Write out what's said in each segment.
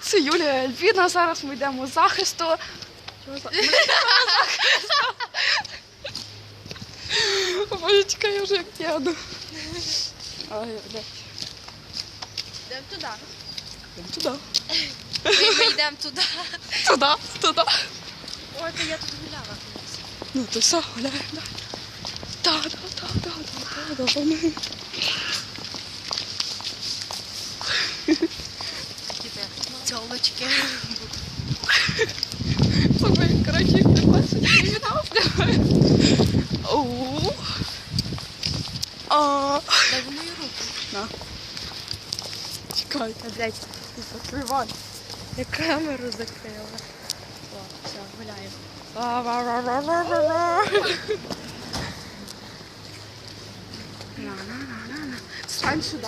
Це Юлія Альбіна. Зараз ми йдемо з захисту. Божечка, я вже як п'яну. Ой, блядь. Йдемо туди. Йдемо туди. Ми йдемо туди. Туди, туди. Ой, то я тут гуляла. Ну, то все, гуляємо. да. Да, да, да, да, да, да, Слухай, коротше, бачиш, я відновлю. Оу. Дай мою руку. на. Чекай, блядь, закривай. я камеру закрила. О, все, гуляємо. На-на-на-на-на. Стань сюди.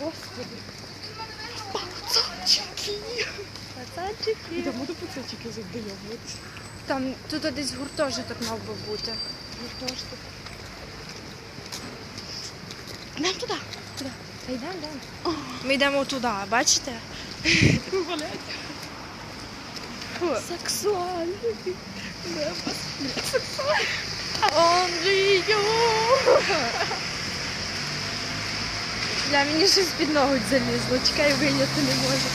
Господи. Пацанчики. Йдемо до пацанчиків задойовуватися. Там тут десь гуртожиток мав би бути. Гуртожиток. Йдемо туди. Туди. Та йдемо, йдемо. Ми йдемо туди, бачите? Сексуальний. Сексуальний. Андрію! Бля, мені щось під ногу залізло. Чекай, виняти не можу.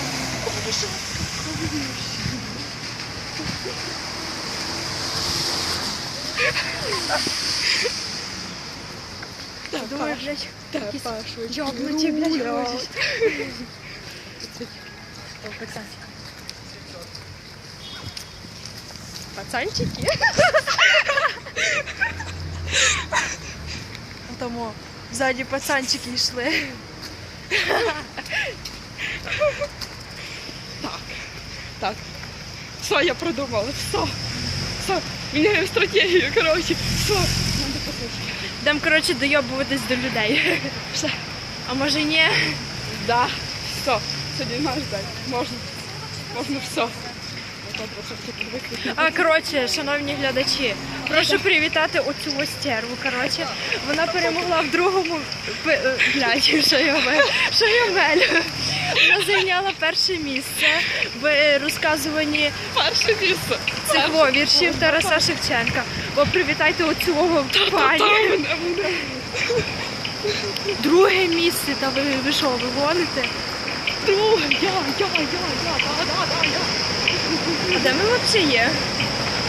Думаю, блядь, якісь йобнуті, блядь, ходять. О, пацанчик. Пацанчики? Тому ззаді пацанчики йшли. Так. Так. Все, я продумала. Все. Все. Міняю стратегію, коротше. Все. Надо послухати. Дам, коротше, дойобуватись до людей. Все. А може ні? Да. Все. Сьогодні наш день. Можна. Можна все. А коротше, шановні глядачі, прошу привітати оцю ось стерву. Коротше, вона перемогла в другому е, блядь, що я мелю, що я мелю. Вона зайняла перше місце в е, розказуванні Перше місце. цих віршів Тараса Шевченка. Бо привітайте оцю пані. Друге місце, та ви, ви що, ви гоните? Друге. Я, я, я, я. Да, да, да, я. А де ми взагалі є?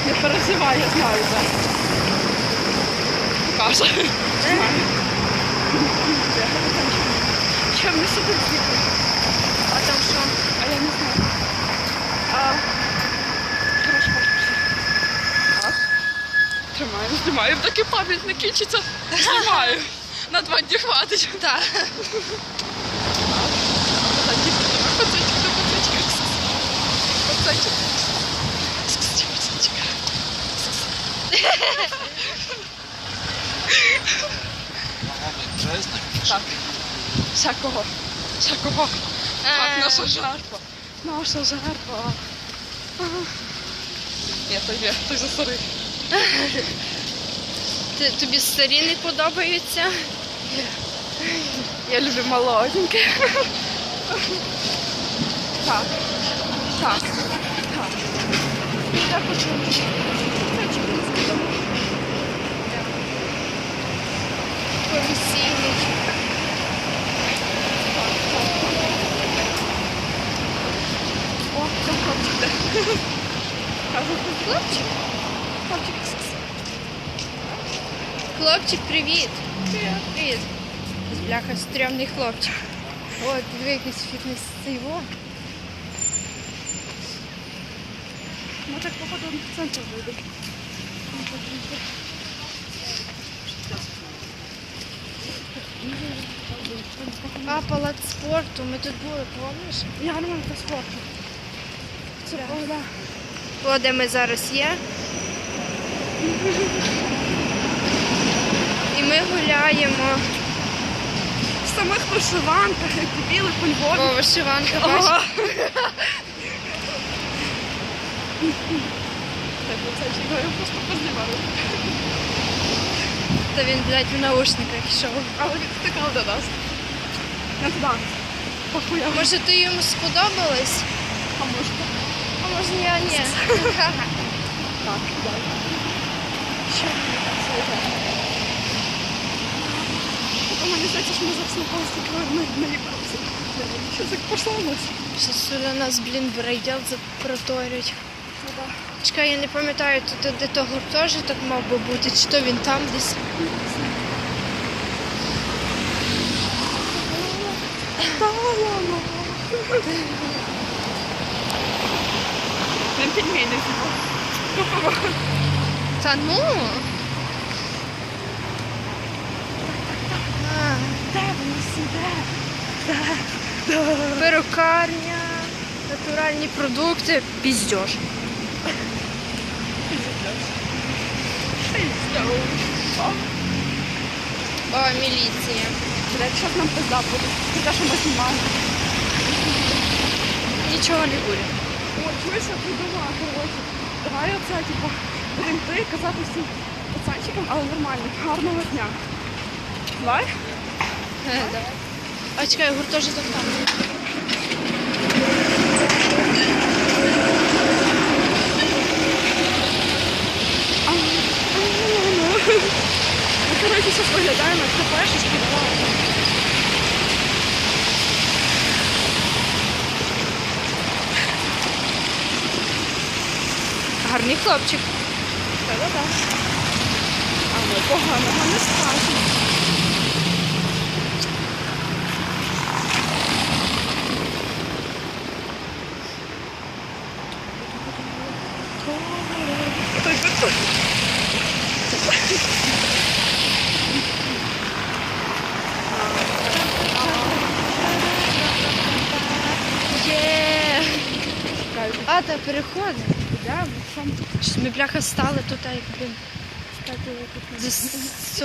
Не переживай, я знаю, де. Покаже. Що ми сюди з'їхали? А там що? А я не знаю. А... Хорошо. Так. Тримаю, знімаю. Таки пам'ять не кінчиться. Знімаю. На два дні хватить. Так. Так. Всякого. Всякого. Так, наша жертва. Наша жертва. Той є, той за старий. Ти- Тобі старі не подобаються? Я люблю молоденьке. Так. Так. Так. Я хочу. Повесілі. О, там хлопчик хлопчик. Хлопчик. Хлопчик, привіт. Привіт. Бляха, стрьомний хлопчик. О, диви якийсь фітнес цейво. Ми так походу в центр вийдемо. А, палац спорту. Ми тут були, помниш? Я спорту. Це правда. О, де ми зараз є. І ми гуляємо. В самих вишиванках, як дебіли по Львові. О, вишиванка, бачиш? Так, оце я просто познімаю. Та він, блядь, в наушниках йшов. А вони втикали до нас. Не туди. похуя. Може, ти йому сподобалась? А може так? А може я ні. Так, дай. Ще мені так слухай. У мене здається, що ми зараз на палці на наїбався. Що так пішла у нас? Зараз сюди нас, блін, в райділ запроторять. Чекай, я не пам'ятаю, тут де то гуртожиток мав би бути, чи то він там десь. Нам пельмені зробили. Та ну. Де воно сюди? Перукарня, натуральні продукти, піздьош. О, міліція. Блядь, що нам пизда буде? Те, що ми знімаємо. Нічого не буде. О, чуєш, я придумала, коротше. Давай оце, типу, будемо ти казати всім пацанчикам, але нормально. Гарного дня. Давай? Е, давай. А чекай, гуртожиток там. Ну, коротше, зараз виглядаємо, як кафешечки, давай. Гарний хлопчик. Та-да-да. А ми поганого не скажемо. Той Є. А, та переходимо. «Де ми? Щось Ми бляха стали тут, як блін. За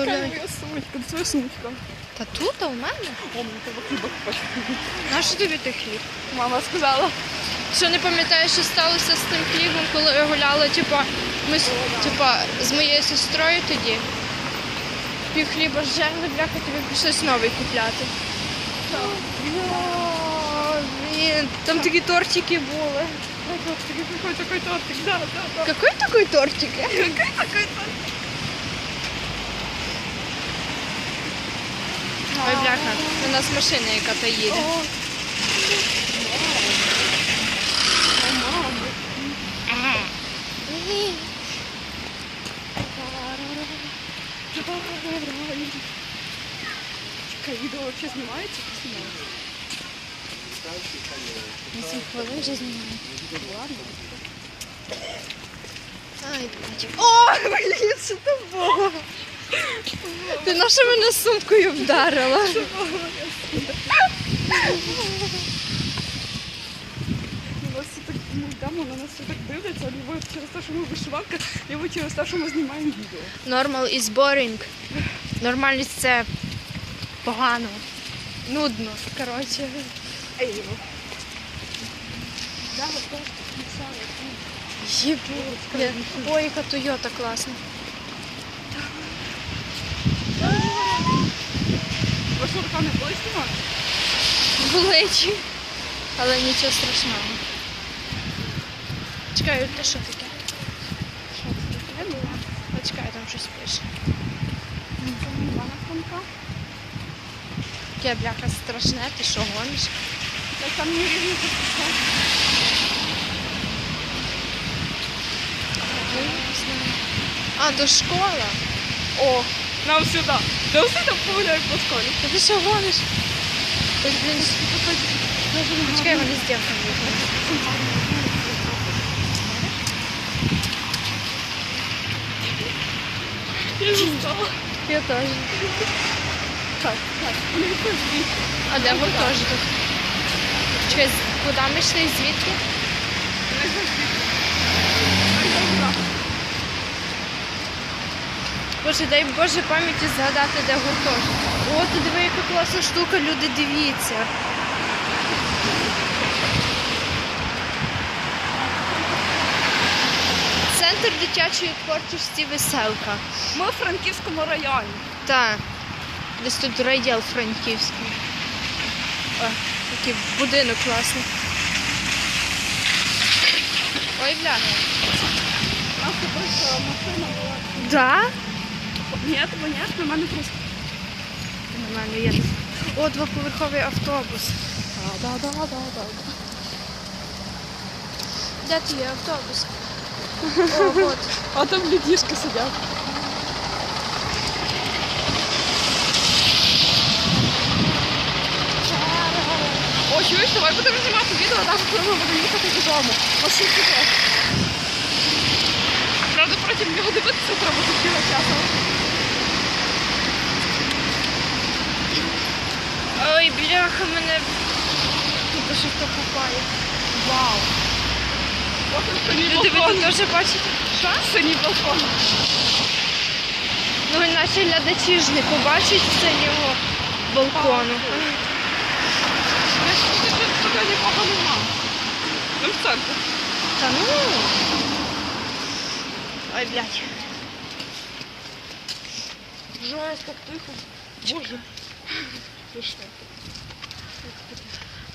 Яка сумочка? Твоя сумочка. Та тут, а у мене? О, мені треба хліба купити. Нащо тобі той хліб? Мама сказала. Що не пам'ятаєш, що сталося з тим хлібом, коли я гуляла, типа, ми з, типа, з моєю сестрою тоді. Пів хліба зжерли, бляха, тобі прийшлось новий купляти. О, блін, там такі тортики були. Такий такий такий тортик. Да, да, да. Какой такой тортик? Який такий тортик? Ой, бляха, у нас машина яка-то їде. О. О, мама. Чекай, відео взагалі знімається? Знімається. 8 хвилин вже знімаю. Ай, блядь. О, блін, що це було? Ти на що мене сумкою вдарила? На нас всі так ми йдемо, на нас всі так дивляться, либо через те, що ми вишиванка, либо через те, що ми знімаємо відео. Normal is boring. Нормальність це погано. Нудно. Коротше. Ей, ну. Да, вот так, писали. Єбу. Ой, яка Тойота класна. Ви що, така не були знімати? Болить. Але нічого страшного. Чекай, це що таке? Що це таке? А чекай, там щось пише. Івана Франка. Яке бляха страшне, ти що гониш? Так там не рівні. А, то школа. О, нам сюди. Да всі там погуляють по школі. Та ти що гониш? Ось, блін, чекай, вони з дівками їхали. Я застала. Я теж. Так, так. А де гуртожиток? З- куди ми йшли? Звідки? Боже, дай Боже пам'яті згадати, де гуртожиток. О, ти диви, яка класна штука, люди дивіться. Центр дитячої творчості веселка. Ми у Франківському районі. Так. Десь тут райділ франківський. О, Такий будинок класний. Ой, бля. У нас якась машина була. Да? Ні, понятно, в мене просто. Нормально їде. О, двоповерховий автобус. Да, да, да, да. Де твій автобус? О, от. А там людішки сидять. О, чуєш, давай будемо знімати відео, навіть коли ми будемо їхати додому. Маршрутки теж. Правда, потім його дивитися треба тут кілька часу. Ой, бляха, мене тут щось покупає. Вау. Синій Люди, ви теж бачите? Що? Синій балкон. Ну, і наші глядачі ж не побачать синього балкону. Тут нікого нема. Ми в центрі. Та ну. Ой, блядь. Жесть, так тихо. Боже.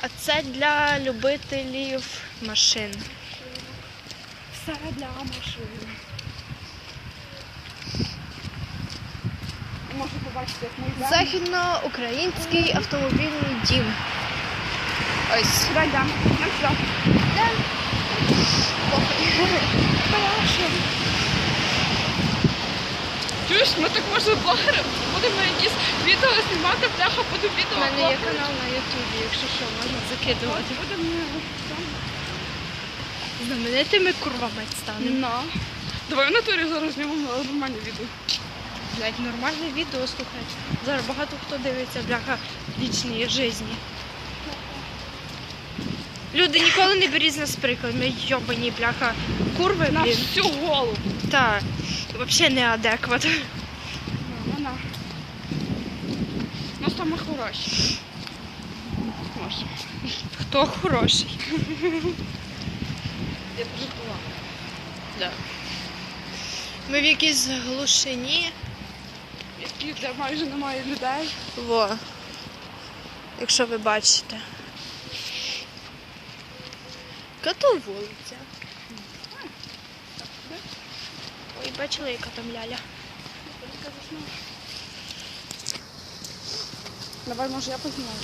А це для любителів машин. Все для машини. Можна побачити, як ми йдемо. Західноукраїнський автомобільний дім. Ось. Сюди йдемо. Нам сюди. Хорошо. Чуєш, ми так може блогери будемо якісь відео знімати, бляха, буду У мене є канал на Ютубі, якщо що, можна закидувати. Будемо Знаменитими курвами станемо. на. Давай в натурі зараз знімемо нормальне відео. Блядь, нормальне відео слухай. Зараз багато хто дивиться, бляха, вічної житті. Люди ніколи не беріть з нас приклад, ми йобані, бляха, курви, На блін. всю голову. Та, взагалі неадекват. Вона. У нас там і хороші. Хто хороший? Я дуже. Да. Ми в якійсь глушині. Які де майже немає людей. Во. Якщо ви бачите. Яка то вулиця? Ой, бачили, яка там ляля. Давай, може, я познімаю.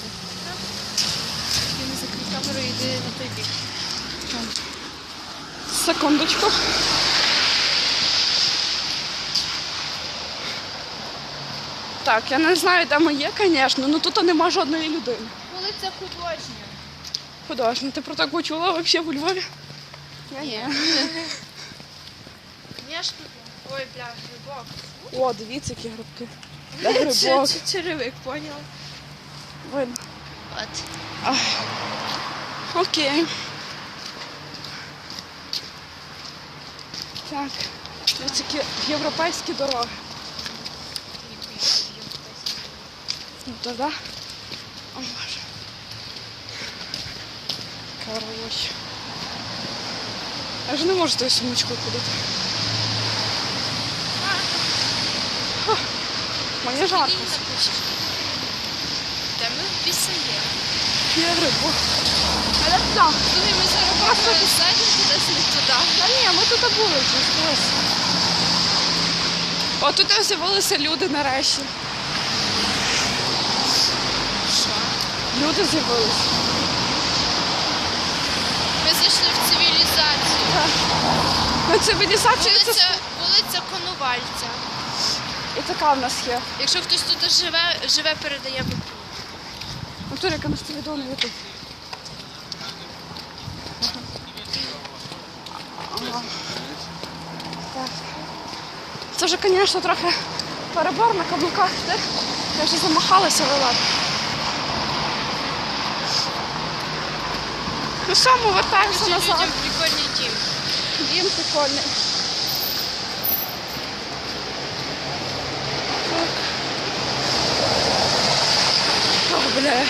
Я не закрив камеру, йди на той бік. Секундочку. Так, я не знаю, де ми є, звісно, але тут нема жодної людини. Вулиця художня. Художник, ти про таку чула взагалі у Львові? Я ні. Звісно. Ой, бля, грибок. О, дивіться, які грибки. Де грибок? Черевик, поняла? Видно. От. Ах. Окей. Так. Ось які європейські дороги. Ну то да. О, Боже. Короче. Я ж не можу тою сумочкою ходити. Ха. Мені жарко. Де ми після є? Є грибок. А я туди. Ми зараз просто посадимо кудись не туди. Та ні, ми тут були вже. О, тут з'явилися люди нарешті. Що? Люди з'явилися. Ми зайшли в цивілізацію. Ну, цивілізація це Вулиця, вулиця Конувальця. і така в нас є. Якщо хтось тут живе, живе передає випу. Ну, Турика, на це відео на ютуб. Ага. Так. Це вже, звісно, трохи перебор на каблуках. Ти? Я вже замахалася, ладно. Ну що, ми вертаємося назад. прикольний дім. Дім прикольний. О, бля.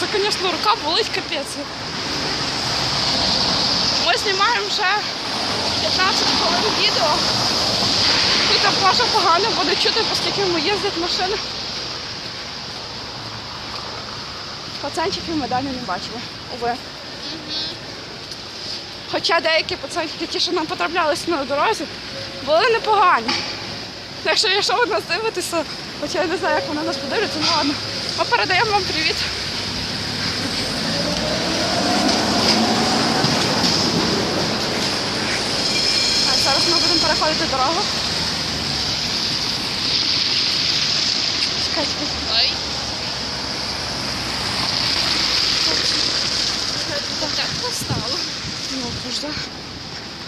Це, звісно, рука болить капець. Ми знімаємо вже 15 хвилин відео. І там дуже погано буде чути, оскільки ми їздять машини. Пацанчиків ми далі не бачили. Уви. Хоча деякі пацанчики, ті, що нам потраплялися на дорозі, були непогані. Так що, якщо ви нас дивитеся, хоча я не знаю, як вони нас подивляться, ну ладно. Ми передаємо вам привіт. А зараз ми будемо переходити дорогу. Чекай, чекай. Ой. Так настало. Ну, вже.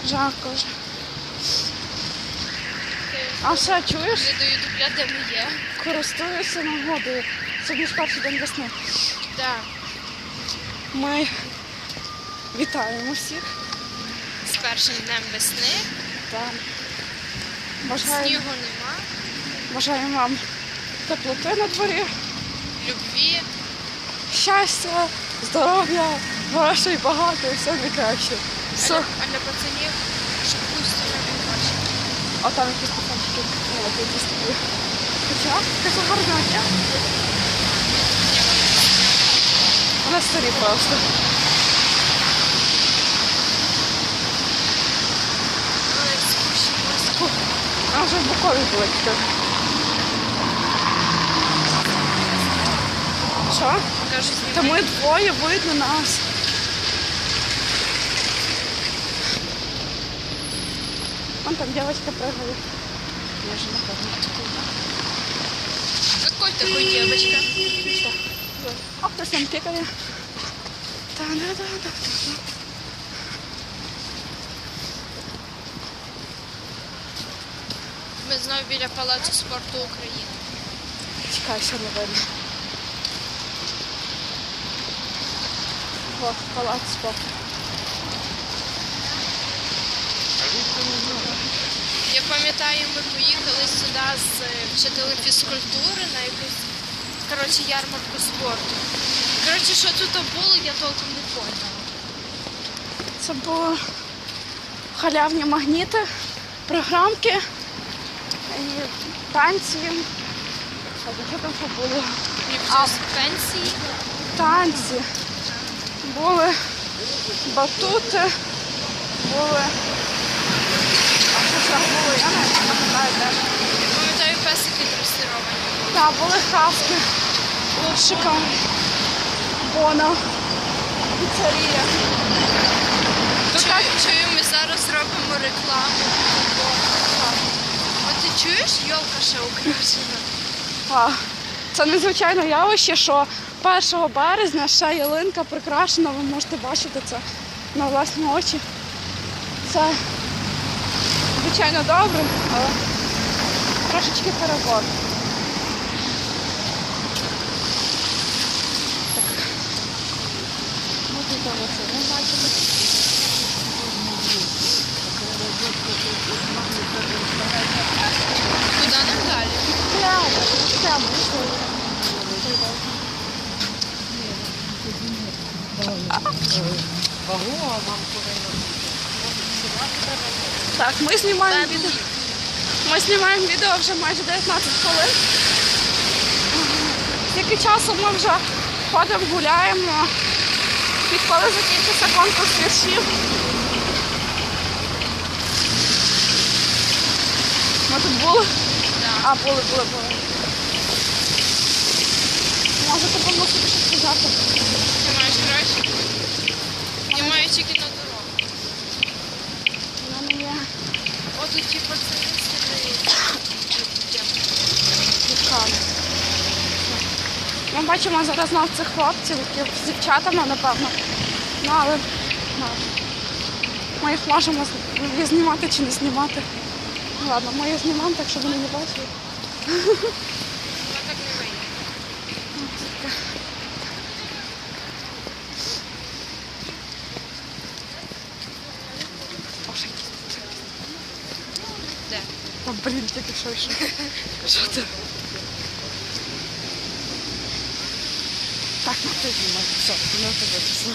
Жарко вже. А ще чуєш? Не даю дубля, де ми є. Користуюся нагодою. Сьогодні ж перший день весни. Так. Ми вітаємо всіх. З першим днем весни. Та бажаємо, Снігу нема. бажаємо вам теплоти на дворі, Любві. щастя, здоров'я, грошей багато і все найкраще. А Все. а для пацанів, щоб пусто не. А там якісь пацанчики, ну, якісь такі. Хоча, таке гарне. Вона старі просто. вже в Букові були таке. Що? Кажу, Та знімай. ми двоє видно нас. Вон там девочка прыгает. Я же напомню. Какой такой девочка? Что? А кто с ним пикали? Та-да-да-да. Ми знову біля Палацу спорту України. Чекай, все не видно. О, палац спорту. Я пам'ятаю, ми поїхали сюди з е, вчителем фізкультури на якусь коротше, ярмарку спорту. Коротше, що тут було, я толком не поняла. Це були халявні магніти, програмки і танці. А що там ще було? А. пенсії. Танці. Були батути, були. А що ще було? Я не пам'ятаю де. Я пам'ятаю, песики дресировані. Так, були хаски, лучшика, бона, піцерія. Чую, чую, ми зараз робимо рекламу. Чуєш, йолка ще украшена? А, Це незвичайне явище, що 1 березня ще ялинка прикрашена, ви можете бачити це на власні очі. Це звичайно добре, але трошечки перебор. Так. Можете це не бачити. Куди нам далі? Прямо, прямо. Так, ми знімаємо відео. Ми знімаємо відео вже майже 19 хвилин. Скільки часу ми вже ходимо, гуляємо. Відколи закінчився конкурс віршів. Ми тут були? А, були, були, були. Можете помогти щось сказати? Ти маєш гроші? Я маю тільки на дорогу. У мене є О, тут ті пацани сидять. Ми бачимо зараз знов цих хлопців, які з дівчатами, напевно. Ну, але ну, ми їх можемо знімати чи не знімати. Ладно, ми їх знімаємо, так що вони не бачили. Вона так не вийде. О, ще якісь. Де? О, що. Що це? Так, ну ти знімай. Все, не подивитися.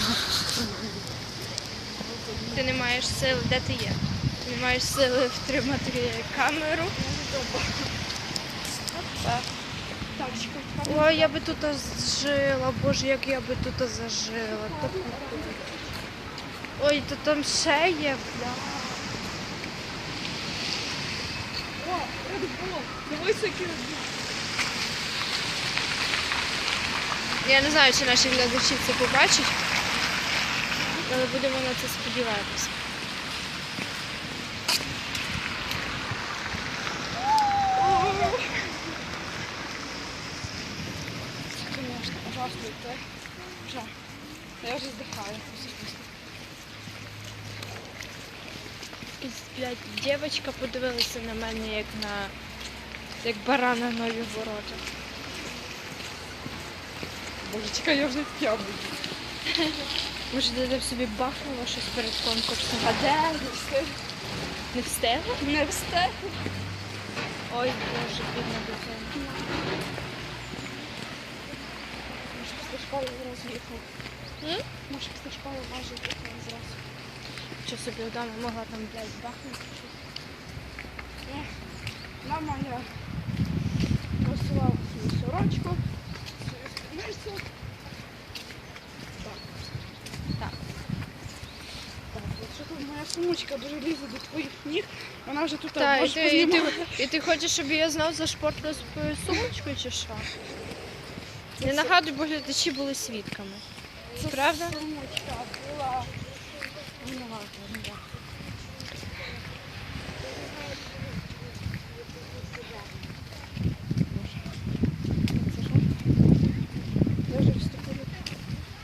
Ти не маєш сили, де ти є? Ти не маєш сили втримати камеру. Так. Ой, я би тут жила, боже, як я би тут зажила. Ой, то там ще є, бля. Я не знаю, чи наші глядачі це побачать, але будемо на це сподіватися. Я вже здихаю. Блядь, дівчинка подивилася на мене як на як баран на нові ворота. Боже, чекай, я вже п'яна. Може, ти собі бахнула щось перед конкурсом? А де? Не встиг. Не встигла? Не встиг. Ой, боже, бідна дитина. Може, після школи зразу їхав. Може, після школи майже їхав зразу. Що собі вдома могла там, блядь, бахнути? Мама я посилала свою сорочку. свою. Так. Так. Так, от що тут моя сумочка дуже лізе до твоїх ніг. Вона вже тут Так, і ти, і, ти, і ти хочеш, щоб я знав за шпортну свою сумочку чи що? Не нагадуй, бо глядачі були свідками. Це правда? Сумочка була. Ну, не важно, не важно. Це що? Я вже вступила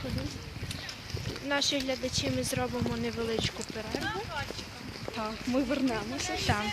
туди. Наші глядачі ми зробимо невеличку перерву. Так, ми вернемося. Так.